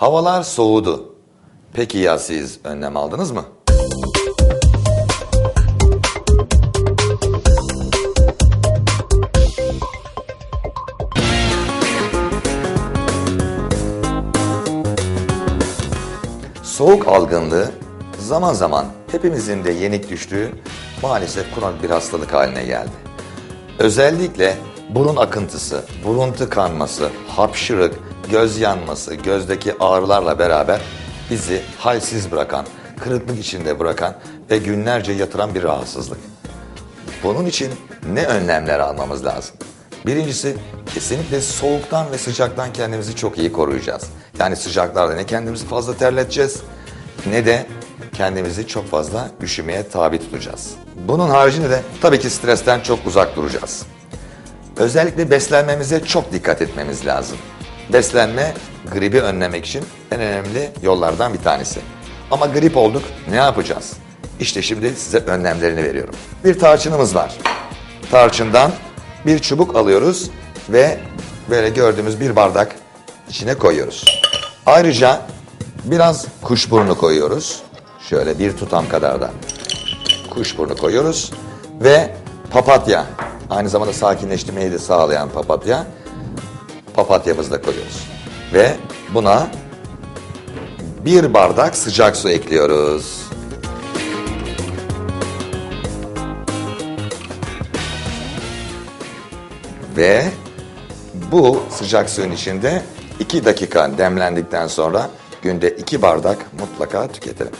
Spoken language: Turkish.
Havalar soğudu. Peki ya siz önlem aldınız mı? Soğuk algınlığı zaman zaman hepimizin de yenik düştüğü maalesef kronik bir hastalık haline geldi. Özellikle burun akıntısı, burun tıkanması, hapşırık, göz yanması, gözdeki ağrılarla beraber bizi halsiz bırakan, kırıklık içinde bırakan ve günlerce yatıran bir rahatsızlık. Bunun için ne önlemler almamız lazım? Birincisi kesinlikle soğuktan ve sıcaktan kendimizi çok iyi koruyacağız. Yani sıcaklarda ne kendimizi fazla terleteceğiz ne de kendimizi çok fazla üşümeye tabi tutacağız. Bunun haricinde de tabii ki stresten çok uzak duracağız. Özellikle beslenmemize çok dikkat etmemiz lazım. Beslenme gribi önlemek için en önemli yollardan bir tanesi. Ama grip olduk ne yapacağız? İşte şimdi size önlemlerini veriyorum. Bir tarçınımız var. Tarçından bir çubuk alıyoruz ve böyle gördüğümüz bir bardak içine koyuyoruz. Ayrıca biraz kuşburnu koyuyoruz. Şöyle bir tutam kadar da kuşburnu koyuyoruz ve papatya aynı zamanda sakinleştirmeyi de sağlayan papatya papatyamızı da koyuyoruz. Ve buna bir bardak sıcak su ekliyoruz. Ve bu sıcak suyun içinde 2 dakika demlendikten sonra günde 2 bardak mutlaka tüketelim.